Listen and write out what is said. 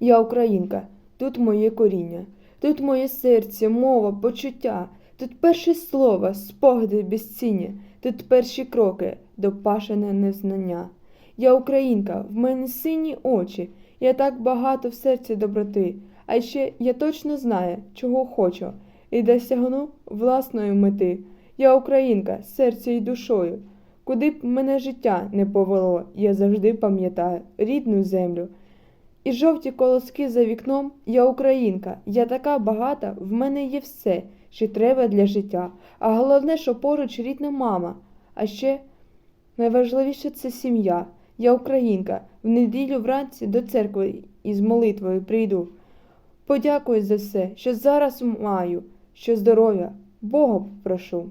Я українка, тут моє коріння, тут моє серце, мова, почуття, тут перші слова, спогади безцінні, тут перші кроки до пашене незнання. Я українка, в мене сині очі, я так багато в серці доброти, а ще я точно знаю, чого хочу, і досягну власної мети. Я українка, серцем і душою. Куди б мене життя не повело, я завжди пам'ятаю рідну землю. І жовті колоски за вікном, я українка, я така багата, в мене є все, що треба для життя. А головне, що поруч рідна мама. А ще найважливіше це сім'я. Я українка, в неділю вранці до церкви із молитвою прийду. Подякую за все, що зараз маю, що здоров'я, Бога прошу.